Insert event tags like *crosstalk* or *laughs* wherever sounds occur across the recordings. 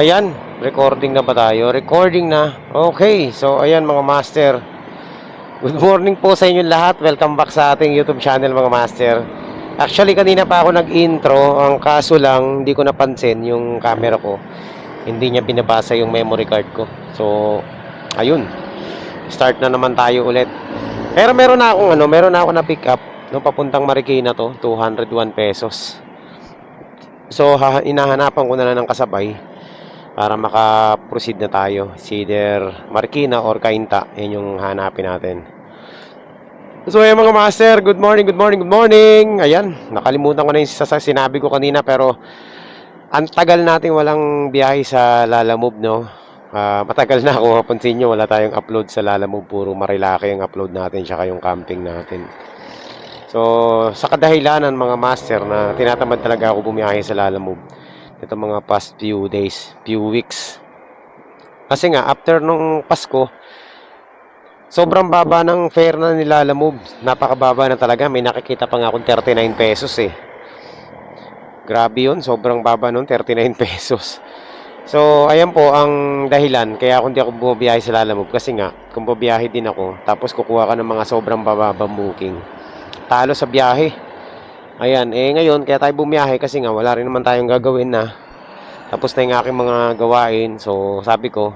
Ayan, recording na ba tayo? Recording na. Okay, so ayan mga master. Good morning po sa inyo lahat. Welcome back sa ating YouTube channel mga master. Actually, kanina pa ako nag-intro. Ang kaso lang, hindi ko napansin yung camera ko. Hindi niya binabasa yung memory card ko. So, ayun. Start na naman tayo ulit. Pero meron na akong ano, meron na ako na pick up no papuntang Marikina to, 201 pesos. So, ha- inahanapan ko na lang ng kasabay para maka-proceed na tayo. It's either Marikina or Cainta. Yan yung hanapin natin. So, ayan mga master. Good morning, good morning, good morning. Ayan, nakalimutan ko na yung sinabi ko kanina pero ang tagal nating walang biyahe sa Lalamove, no? Ah, matagal na ako. Mapansin nyo, wala tayong upload sa Lalamove. Puro Marilaki yung upload natin, tsaka yung camping natin. So, sa kadahilanan mga master na tinatamad talaga ako bumiyahe sa Lalamove ito mga past few days, few weeks. Kasi nga, after nung Pasko, sobrang baba ng fare na nilalamove. Napakababa na talaga. May nakikita pa nga akong 39 pesos eh. Grabe yun. Sobrang baba nun, 39 *laughs* pesos. So, ayan po ang dahilan. Kaya kung di ako bumabiyahe sa Lalamove. Kasi nga, kung bumabiyahe din ako, tapos kukuha ka ng mga sobrang bababang booking, talo sa biyahe. Ayan, eh ngayon, kaya tayo bumiyahe kasi nga wala rin naman tayong gagawin na. Tapos na yung aking mga gawain. So, sabi ko,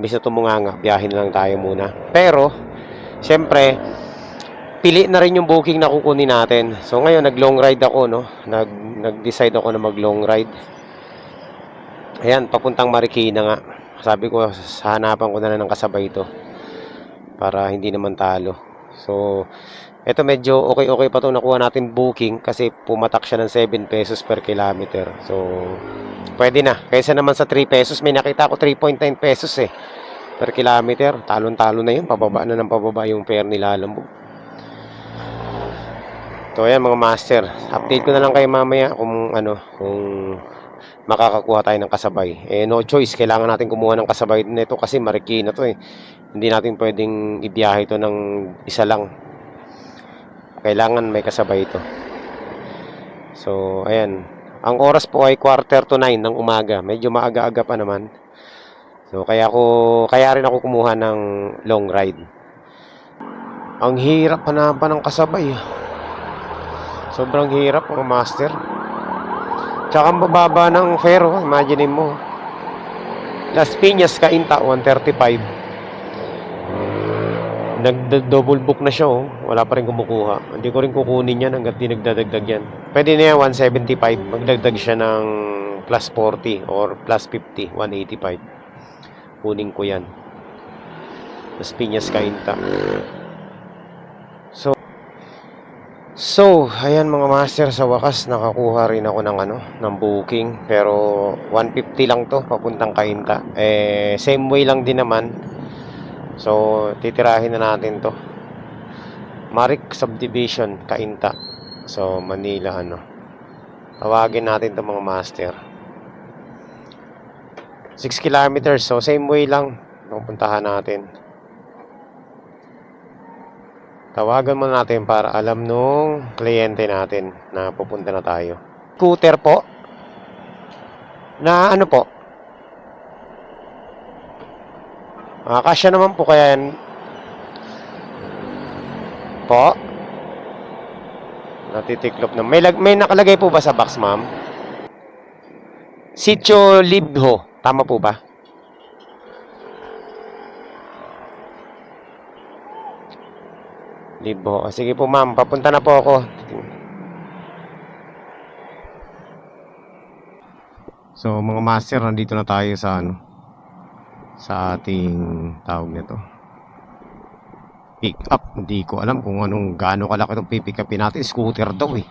imbis na tumunganga, biyahe na lang tayo muna. Pero, syempre, pili na rin yung booking na kukunin natin. So, ngayon, nag-long ride ako, no? Nag, nag-decide ako na mag-long ride. Ayan, papuntang Marikina nga. Sabi ko, hanapan ko na lang ng kasabay ito. Para hindi naman talo. So, ito medyo okay-okay pa to nakuha natin booking kasi pumatak siya ng 7 pesos per kilometer. So, pwede na. Kaysa naman sa 3 pesos, may nakita ko 3.9 pesos eh per kilometer. Talon-talo na yun. Pababa na ng pababa yung fare nila Lambo. So, ayan mga master. Update ko na lang kayo mamaya kung ano, kung makakakuha tayo ng kasabay. Eh, no choice. Kailangan natin kumuha ng kasabay nito kasi Marikina to eh. Hindi natin pwedeng ibiyahe ito ng isa lang kailangan may kasabay ito. So, ayan. Ang oras po ay quarter to 9 ng umaga. Medyo maaga-aga pa naman. So, kaya ko kaya rin ako kumuha ng long ride. Ang hirap hanapan ng kasabay. Sobrang hirap mga master. Tsaka ang bababa ng fare, imagine mo. Las Piñas, Cainta, 135 nagdo-double book na siya oh. Wala pa rin kumukuha. Hindi ko rin kukunin yan hanggat di nagdadagdag yan. Pwede na yan, 175. Magdagdag siya ng plus 40 or plus 50, 185. Kunin ko yan. Las Piñas Cainta. So, So, ayan mga master, sa wakas nakakuha rin ako ng ano, ng booking. Pero 150 lang to, papuntang Cainta. Eh, same way lang din naman. So, titirahin na natin to. Marik Subdivision, Cainta. So, Manila, ano. Tawagin natin to mga master. 6 kilometers. So, same way lang. Pupuntahan natin. Tawagan mo natin para alam nung kliyente natin na pupunta na tayo. Scooter po. Na ano po? Ah, kasya naman po kaya yan. Po? Natitiklop na. May, may nakalagay po ba sa box, ma'am? Sitio Libho. Tama po ba? Libho. Ah, Sige po, ma'am. Papunta na po ako. So, mga master, nandito na tayo sa ano sa ating tawag nito. Pick up. Hindi ko alam kung anong gaano kalaki itong pipick upin natin. Scooter daw eh.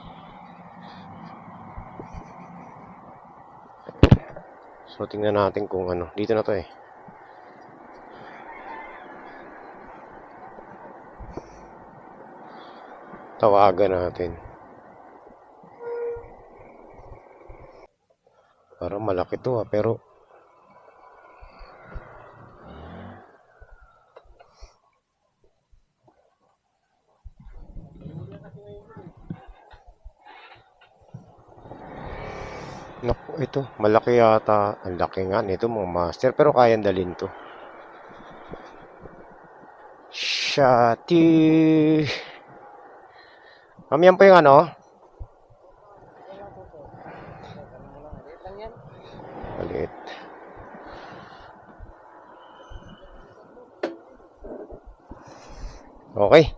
So tingnan natin kung ano. Dito na to eh. Tawagan natin. Parang malaki to ah pero ito. Malaki yata. Ang laki nga nito mga master. Pero kayang dalhin to. Shati. Ma'am, po yung ano? Maliit. Okay.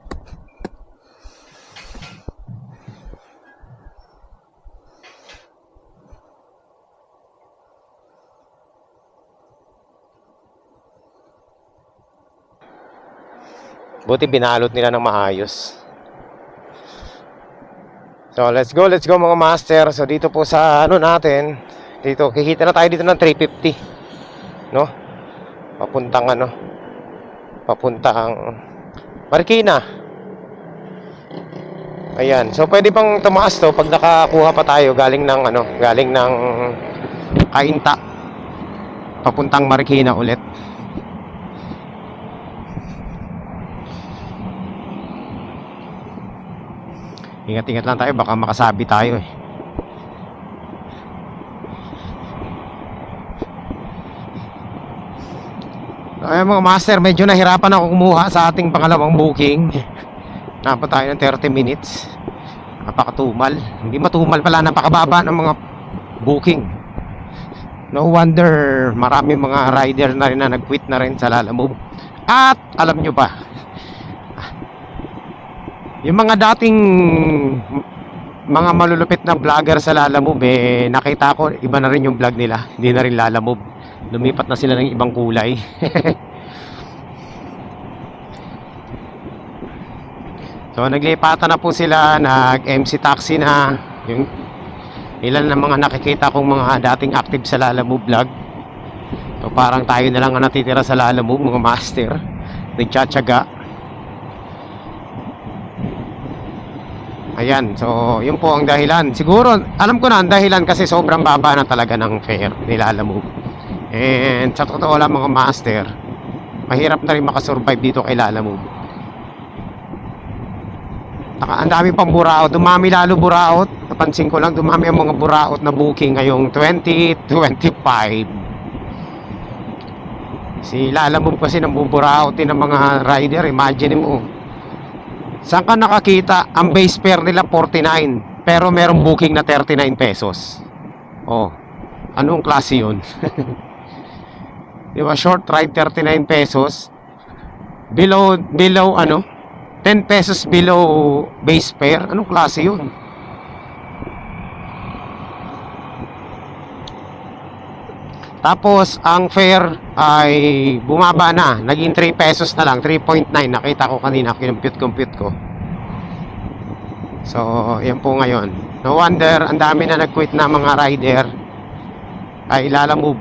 Buti binalot nila ng maayos. So, let's go, let's go mga master. So, dito po sa ano natin, dito, kikita na tayo dito ng 350. No? Papuntang ano, papuntang Marikina. Ayan. So, pwede pang tumaas to pag nakakuha pa tayo galing ng ano, galing ng Kainta. Papuntang Marikina ulit. Ingat-ingat lang tayo, baka makasabi tayo eh. Ay mga master, medyo nahirapan ako kumuha sa ating pangalawang booking. *laughs* Napa tayo ng 30 minutes. Napakatumal. Hindi matumal pala, napakababa ng mga booking. No wonder marami mga rider na rin na nag-quit na rin sa Lalamove. At alam nyo ba, yung mga dating mga malulupit na vlogger sa Lalamove, eh, nakita ko, iba na rin yung vlog nila. Hindi na rin Lalamove. Lumipat na sila ng ibang kulay. *laughs* so, naglipatan na po sila, nag-MC taxi na. Yung ilan na mga nakikita kong mga dating active sa Lalamove vlog. So, parang tayo na lang ang natitira sa Lalamove, mga master. Nagtsatsaga. Ayan, so yun po ang dahilan. Siguro, alam ko na ang dahilan kasi sobrang baba na talaga ng fare nila Lalamove. And sa totoo lang mga master, mahirap na rin makasurvive dito kay Lalamove. Saka ang dami pang buraot, dumami lalo buraot. Napansin ko lang, dumami ang mga buraot na booking ngayong 2025. Si Lalamove kasi nang buburaotin ng mga rider, imagine mo. Saan ka nakakita? Ang base fare nila 49, pero merong booking na 39 pesos. Oh, anong klase yun? *laughs* Di ba, short ride 39 pesos. Below, below ano? 10 pesos below base fare. Anong klase yun? Tapos, ang fare ay bumaba na. Naging 3 pesos na lang. 3.9. Nakita ko kanina. Kinumpute-compute ko. So, yan po ngayon. No wonder, ang dami na nag-quit na mga rider ay lalamove.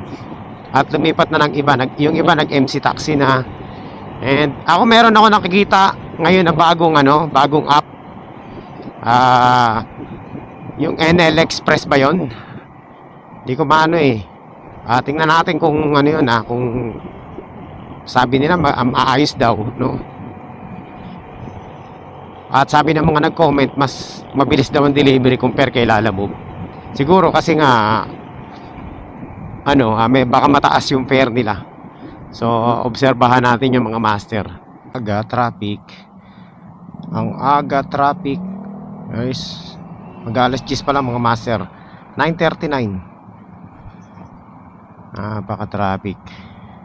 At lumipat na ng iba. Nag, yung iba nag-MC taxi na. And ako meron ako nakikita ngayon na bagong ano, bagong app. Ah, yung NL Express ba 'yon? Hindi ko maano eh. Ah, tingnan natin kung ano 'yun ah, kung sabi nila ma- maayos daw, no? At sabi ng mga nag-comment, mas mabilis daw ang delivery compare kay Lalamove. Siguro kasi nga ano, ah, may baka mataas yung fare nila. So, obserbahan natin yung mga master. Aga traffic. Ang aga traffic. Guys, mag-alas 10 pa lang mga master. 9.39. Ah, baka traffic.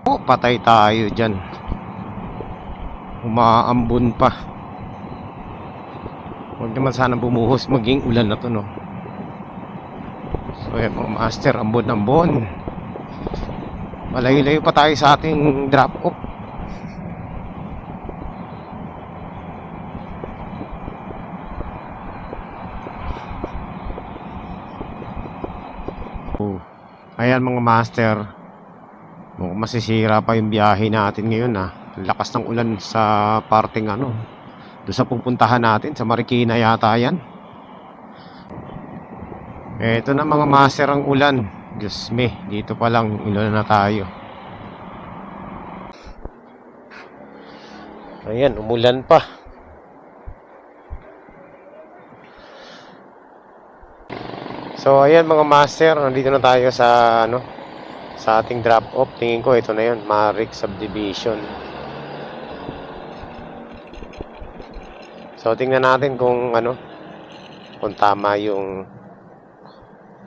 Oh, patay tayo dyan. Umaambon pa. Huwag naman sana bumuhos maging ulan na to, no? So, yan mga master, ambon-ambon. Malayo-layo pa tayo sa ating drop-off. Oh. Ayan mga master. Mukhang masisira pa yung biyahe natin ngayon ah. Ang lakas ng ulan sa parting ano. Doon sa pupuntahan natin sa Marikina yata yan. Eto na mga master ang ulan. Diyos me, dito pa lang ulan na tayo. Ayan, umulan pa. So, ayan mga master, nandito na tayo sa ano sa ating drop off. Tingin ko ito na 'yon, Marik Subdivision. So, tingnan natin kung ano kung tama yung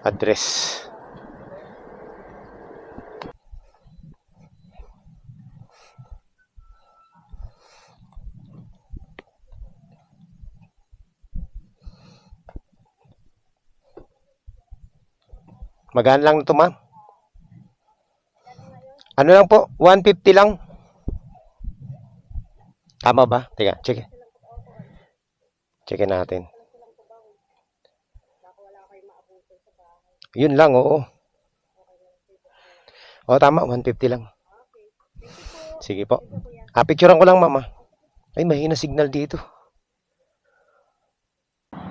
address. Magaan lang ito, ma'am. Ano lang po? 150 lang. Tama ba? Teka, check. Check natin. Yun lang, oo. Oo, tama. 150 lang. Sige po. Ah, picturean ko lang, mama. Ay, mahina signal dito.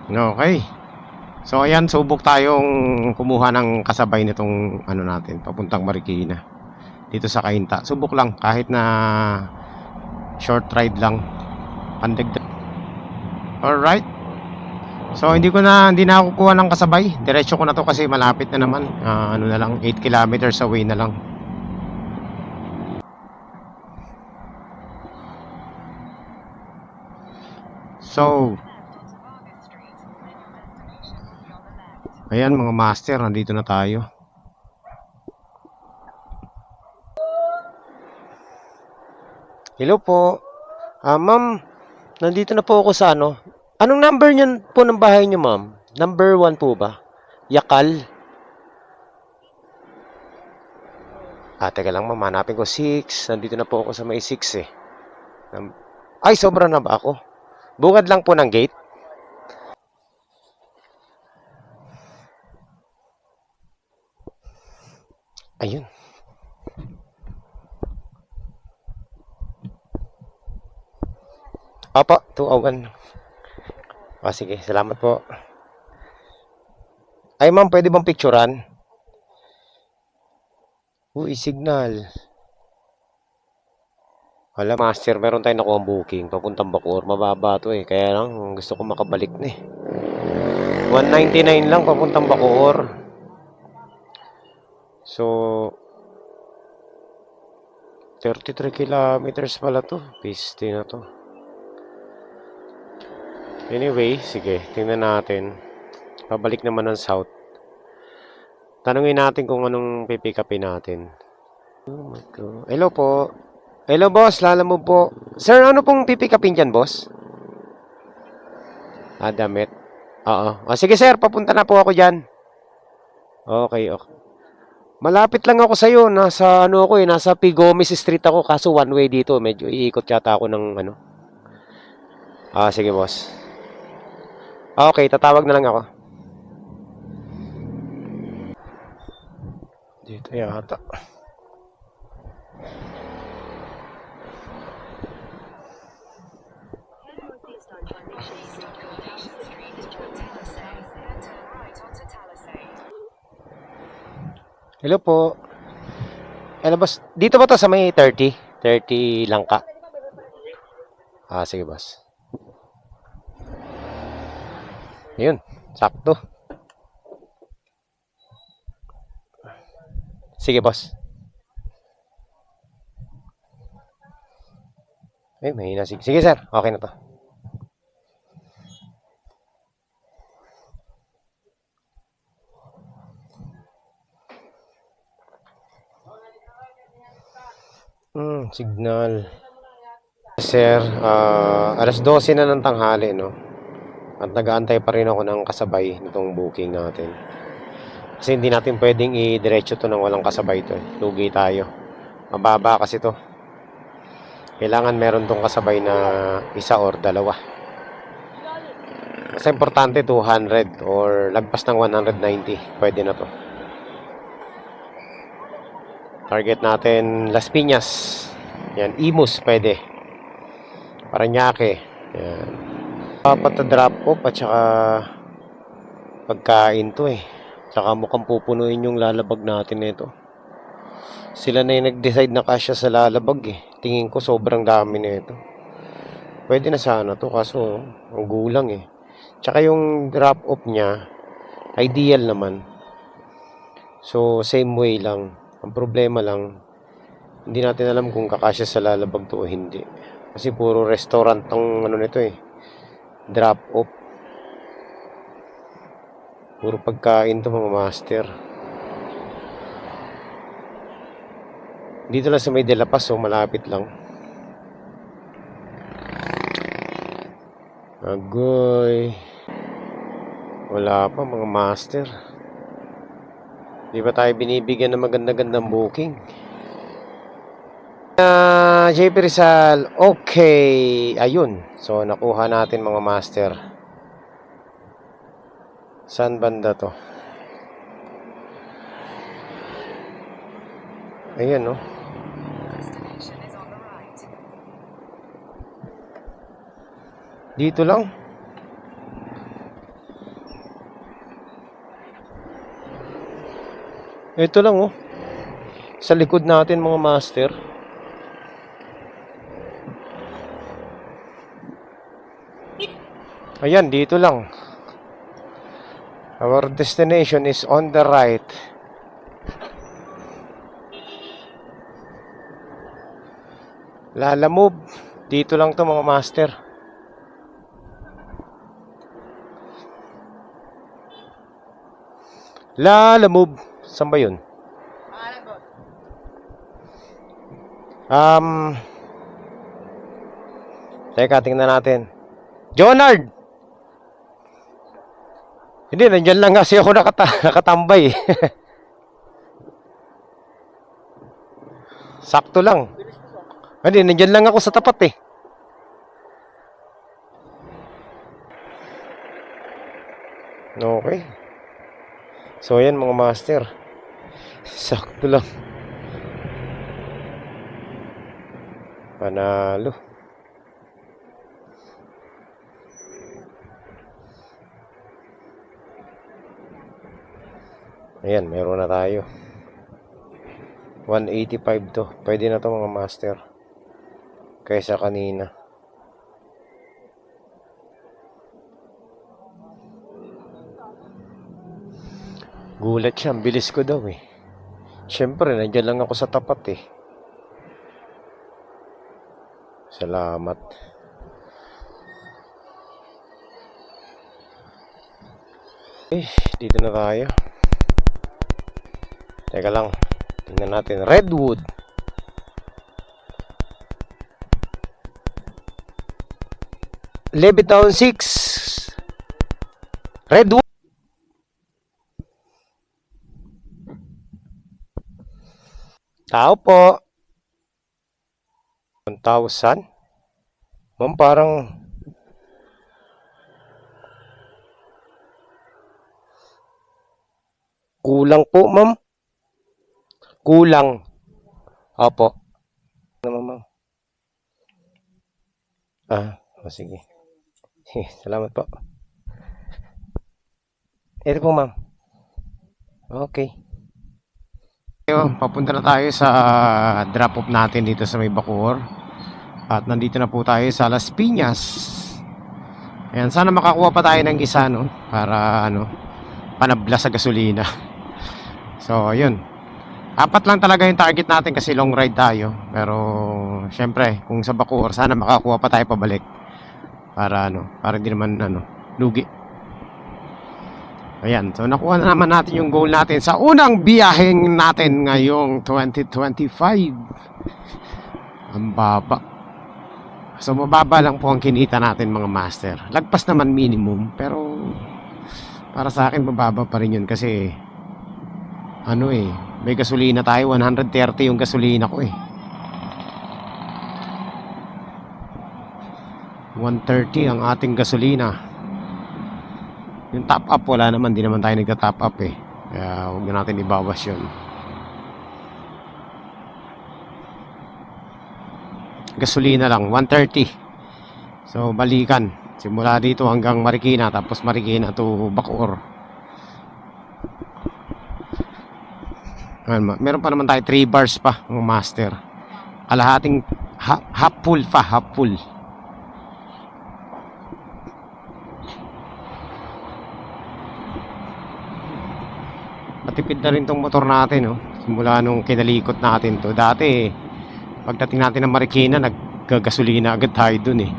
Okay. So ayan, subok tayong kumuha ng kasabay nitong ano natin, papuntang Marikina. Dito sa Kainta. Subok lang kahit na short ride lang. Pandagdag. Alright. So hindi ko na hindi na ako kukuha ng kasabay. Diretso ko na to kasi malapit na naman. Ah, ano na lang 8 kilometers away na lang. So, Ayan mga master, nandito na tayo. Hello po. Ah, ma'am, nandito na po ako sa ano. Anong number niyan po ng bahay niyo, ma'am? Number 1 po ba? Yakal? Ah, teka lang ma'am, hanapin ko 6. Nandito na po ako sa may 6 eh. Ay, sobra na ba ako? Bungad lang po ng gate. Ayun. Opo, 201. O, sige, salamat po. Ay, ma'am, pwede bang picturean? Uy, signal. Wala, master, meron tayong nakuha booking. Papuntang Bacoor. Mababa to eh. Kaya lang, gusto ko makabalik na eh. 199 lang papuntang Bacoor. So, 33 kilometers pala to. Piste na to. Anyway, sige, tingnan natin. Pabalik naman ng south. Tanungin natin kung anong pipick upin natin. Oh my God. Hello po. Hello boss, lala po. Sir, ano pong pipick upin dyan, boss? Ah, damit. Oo. O, sige sir, papunta na po ako dyan. Okay, okay. Malapit lang ako sa iyo, nasa ano ako eh, nasa P. Street ako kaso one way dito, medyo iikot yata ako ng ano. Ah, sige boss. Ah, Okay, tatawag na lang ako. Dito yata. Hello po. Hello boss, dito ba to sa may 30? 30 lang ka? Ah, sige boss. Yun, sakto. Sige boss. Eh, mahina. Sige sir, okay na to. Hmm, signal. Sir, ah, alas 12 na ng tanghali, no? At nag-aantay pa rin ako ng kasabay nitong booking natin. Kasi hindi natin pwedeng i-diretso to ng walang kasabay to. Eh. Lugi tayo. Mababa kasi to. Kailangan meron tong kasabay na isa or dalawa. Kasi importante 200 or lagpas ng 190. Pwede na to. Target natin Las Piñas. Yan, Imus pwede. Paranaque. Yan. Dapat na drop off at saka pagkain to eh. Tsaka mukhang pupunuin yung lalabag natin nito. Sila na yung nag-decide na kasya sa lalabag eh. Tingin ko sobrang dami nito. Pwede na sana to kaso ang gulang eh. Tsaka yung drop off niya ideal naman. So, same way lang. Ang problema lang, hindi natin alam kung kakasya sa lalabag to o hindi. Kasi puro restaurant ang ano nito eh. Drop off. Puro pagkain to mga master. Dito lang sa may De La Paz, so malapit lang. Agoy. Wala pa mga master. Di ba tayo binibigyan ng maganda-gandang booking? Ah, JP Rizal, okay. Ayun. So, nakuha natin mga master. Saan banda to? Ayan, no? Dito lang. Ito lang oh. Sa likod natin mga master. Ayan, dito lang. Our destination is on the right. Lala move. Dito lang to mga master. Lala move. Saan ba yun? Um, teka, tingnan natin. Jonard! Hindi, nandyan lang kasi ako nakata *laughs* nakatambay. *laughs* Sakto lang. Hindi, nandyan lang ako sa tapat eh. Okay. So, ayan mga master. Sakto lang. Panalo. Ayan, meron na tayo. 185 to. Pwede na to mga master. Kaysa kanina. Gulat siya, ang bilis ko daw eh. Siyempre, nandiyan lang ako sa tapat eh. Salamat. Eh, dito na tayo. Teka lang. Tingnan natin. Redwood. Levittown 6. Redwood. Tao po. 1,000. Ma'am, parang kulang po, ma'am. Kulang. Opo. Naman, ma'am. Ah, oh. Sige, Salamat po. Ito po, ma'am. Okay. Yo, papunta na tayo sa drop-off natin dito sa may Bacoor. At nandito na po tayo sa Las Piñas. Ayan, sana makakuha pa tayo ng isa, no? Para, ano, panabla sa gasolina. *laughs* So, ayun. Apat lang talaga yung target natin kasi long ride tayo. Pero, syempre, kung sa Bacoor, sana makakuha pa tayo pabalik. Para, ano, para hindi naman, ano, lugi. Ayan, so nakuha na naman natin yung goal natin sa unang biyaheng natin ngayong 2025. Ang baba. So mababa lang po ang kinita natin mga master. Lagpas naman minimum, pero para sa akin mababa pa rin yun kasi ano eh, may gasolina tayo, 130 yung gasolina ko eh. 130 ang ating gasolina. Yung top up wala naman, di naman tayo nagta-top up eh. Kaya huwag na natin ibawas yun. Gasolina lang, 130. So balikan. Simula dito hanggang Marikina, tapos Marikina to Bacoor. Meron pa naman tayo 3 bars pa, mga master. Kalahating ha- half full pa, half full. Nakatipid na rin tong motor natin, no? Simula nung kinalikot natin to. Dati, pagdating natin ng Marikina, naggagasolina agad tayo dun eh.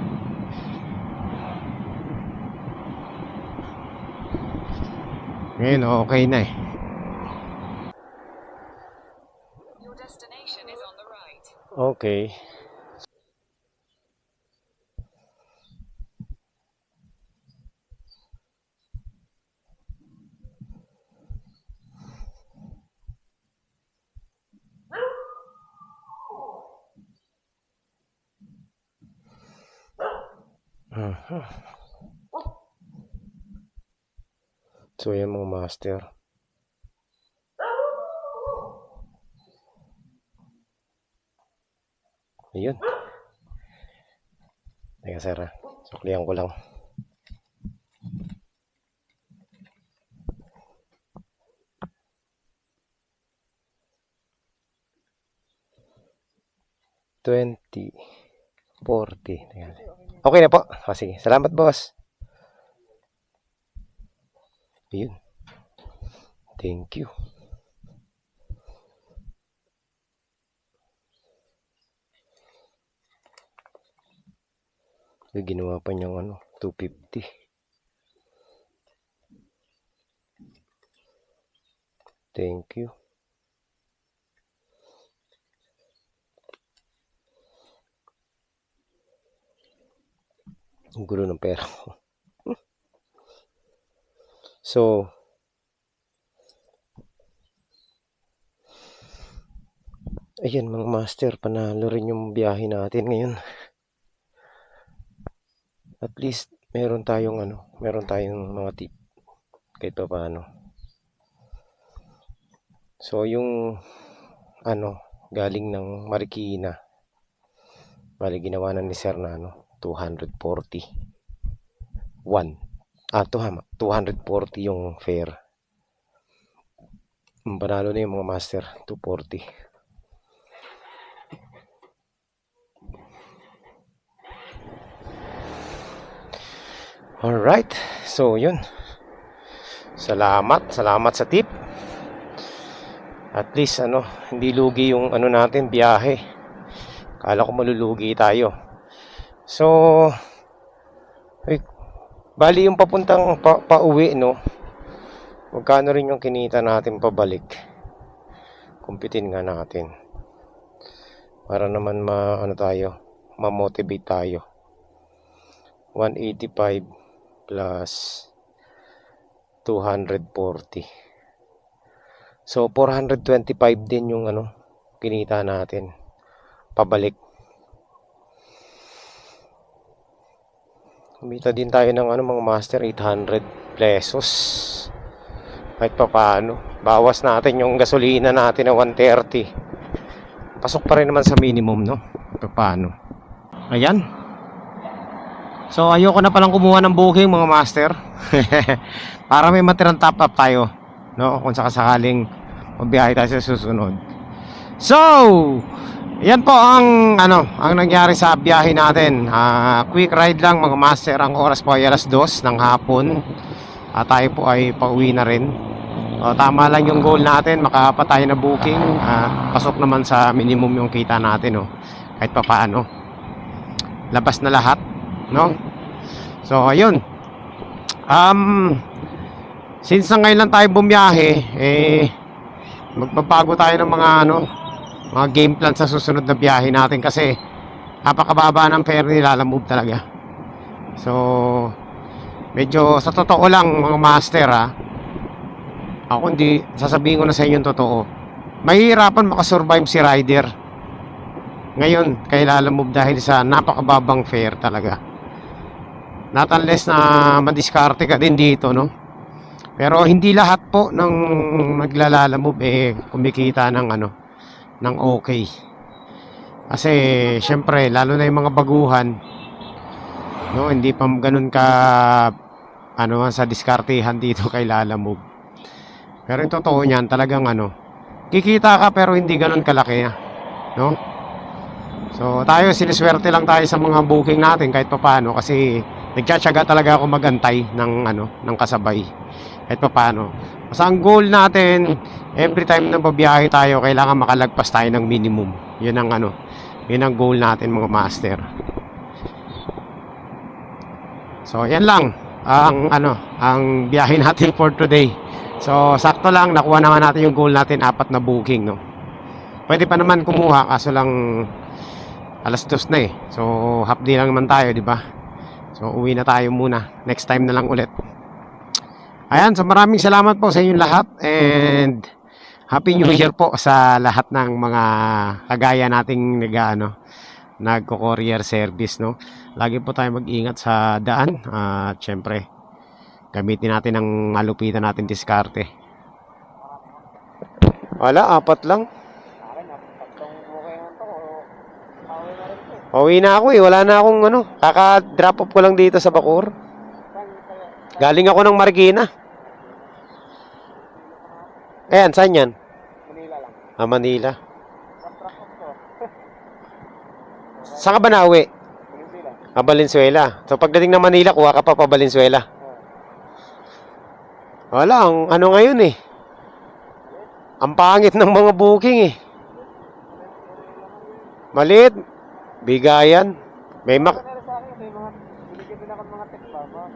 Ngayon, okay na eh. Okay. So, yan mga master. Ayun. Teka sir, ah. suklihan ko lang. Twenty, forty. Okay na po. O, sige. Salamat, boss. Ayun. Thank you. Ginawa pa niyang ano, 250. Thank you. Ang gulo ng pera ko. So, ayan mga master, panalo rin yung biyahe natin ngayon at least meron tayong ano, meron tayong mga tip kahit pa paano. So yung ano, galing ng Marikina. Bali ginawa na ni Sir na ano, 240. 1. Ah, tuhama. 240 yung fare. Panalo na yung mga master. 240. Alright. So, yun. Salamat. Salamat sa tip. At least, ano, hindi lugi yung ano natin, biyahe. Kala ko malulugi tayo. So, ay, bali yung papuntang pa, pauwi, no? Magkano rin yung kinita natin pabalik? Kumpitin nga natin. Para naman ma, ano tayo, ma-motivate tayo. 185 plus 240. So 425 din yung ano kinita natin pabalik. Kumita din tayo ng ano mga master 800 pesos. Kahit pa paano. Bawas natin yung gasolina natin na 130. Pasok pa rin naman sa minimum, no? Pa paano. Ayan. So ayoko na palang kumuha ng booking mga master. *laughs* Para may matirang top up tayo, no? Kung sakasakaling mabiyahe tayo sa susunod. So, yan po ang ano, ang nangyari sa biyahe natin. Ah, quick ride lang mga master. Ang oras po ay alas 2 ng hapon. At tayo po ay pauwi na rin. O, tama lang yung goal natin, makapatay na booking. Ah, pasok naman sa minimum yung kita natin, no? Kahit pa paano. Labas na lahat no? So, ayun. Um, since na ngayon lang tayo bumiyahe, eh, magbabago tayo ng mga, ano, mga game plan sa susunod na biyahe natin kasi napakababa ng fare nila, move talaga. So, medyo sa totoo lang, mga master, ha, ako hindi, sasabihin ko na sa inyo yung totoo. Mahihirapan makasurvive si rider. Ngayon, kay lalamove dahil sa napakababang fare talaga. Not unless na madiskarte ka din dito, no? Pero hindi lahat po ng naglalalamove eh kumikita ng ano, ng okay. Kasi syempre, lalo na yung mga baguhan, no, hindi pa ganun ka ano sa diskartehan dito *laughs* kay lalamove. Pero yung totoo niyan, talagang ano, kikita ka pero hindi ganun kalaki, no? So tayo siniswerte lang tayo sa mga booking natin kahit papaano kasi nagtsatsaga talaga ako magantay ng ano ng kasabay kahit papaano. Basta ang goal natin, every time na babiyahe tayo, kailangan makalagpas tayo ng minimum. Yun ang ano, yun ang goal natin mga master. So, yan lang ang ano, ang biyahe *laughs* natin for today. So, sakto lang nakuha naman natin yung goal natin, apat na booking, no. Pwede pa naman kumuha kaso lang alas dos na eh. So, half day lang naman tayo, di ba? So, uwi na tayo muna. Next time na lang ulit. Ayan, so maraming salamat po sa inyong lahat and Happy New Year po sa lahat ng mga kagaya nating nag ano, nagko-courier service no. Lagi po tayo mag-ingat sa daan at syempre gamitin natin ang malupitan natin diskarte. Wala, apat lang. Pauwi na ako eh, wala na akong ano, kaka-drop off ko lang dito sa Bacoor. Galing ako ng Marikina. Ayan, saan yan? Manila lang. Ah, Manila. Saan ka ba nauwi? Manila. Ah, Valenzuela. So pagdating ng Manila, kuha ka pa pa Valenzuela. Wala, ang ano ngayon eh. Ang pangit ng mga booking eh. Maliit. Bigayan. May mak... Pero sa akin, may mga, binigyan din ako ng mga text ba? Mga,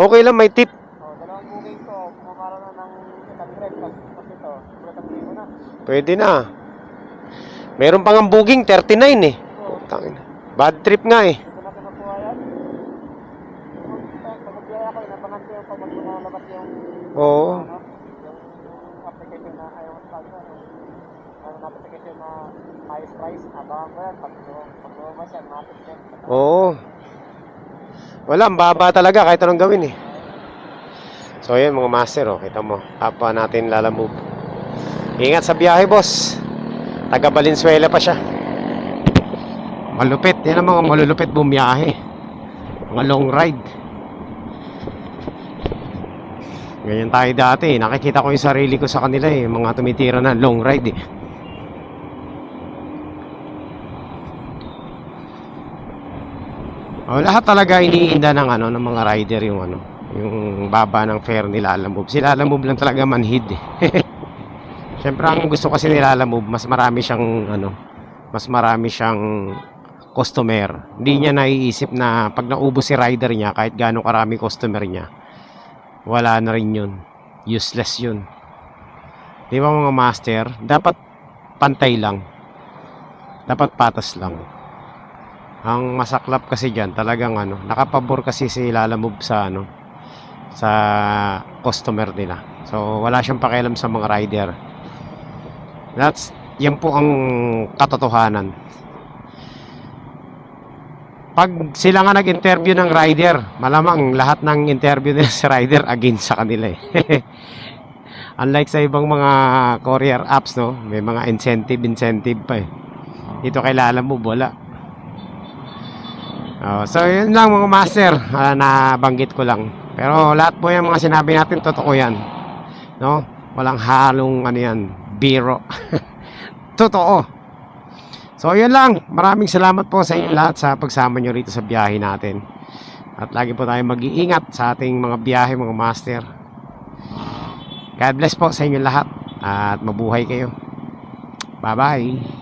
Okay lang, may tip. oh, dalawang booking ko, pumamara na ng 800, tapos tapos ito, sobrang tatlong na. Pwede na. Meron pang ang booking, 39 eh. So, Tangin. Bad trip nga eh. ito natin nakuha yan. Pag magbiyaya ko, inabangan ko yung pag maglalabas yung, Oo. ano, yung application na, ayaw ko sa yung, ano na application na highest price, abangan ko yan, pag, lumabas yan, yan. Oo. Wala, baba talaga kahit anong gawin eh. So yun mga master, oh, kita mo. Apa natin lalamove. Ingat sa biyahe, boss. Taga Valenzuela pa siya. Malupit. Yan ang mga malulupit bumiyahe. Mga long ride. Ganyan tayo dati. Nakikita ko yung sarili ko sa kanila eh. Mga tumitira na long ride eh. Oh, lahat talaga iniinda ng ano ng mga rider yung ano, yung baba ng fare nila Lalamove. Sila Lalamove lang talaga manhid eh. *laughs* Siyempre ang gusto kasi nila Lalamove, mas marami siyang ano, mas marami siyang customer. Hindi niya naiisip na pag naubos si rider niya kahit gaano karami customer niya, wala na rin yun. Useless yun. Di ba mga master? Dapat pantay lang. Dapat patas lang. Ang masaklap kasi diyan talagang ano, nakapabor kasi si Lalamove sa ano sa customer nila. So wala siyang pakialam sa mga rider. That's yan po ang katotohanan. Pag sila nga nag-interview ng rider, malamang lahat ng interview nila *laughs* sa rider against sa kanila eh. *laughs* Unlike sa ibang mga courier apps, no, may mga incentive, incentive pa eh. Dito kay Lalamove, wala. Oh, so yun lang mga master, ah, nabanggit ko lang. Pero lahat po yung mga sinabi natin totoo yan. No? Walang halong ano yan, biro. *laughs* totoo. So yun lang, maraming salamat po sa inyo lahat sa pagsama nyo rito sa biyahe natin. At lagi po tayong mag-iingat sa ating mga biyahe mga master. God bless po sa inyo lahat at mabuhay kayo. Bye-bye.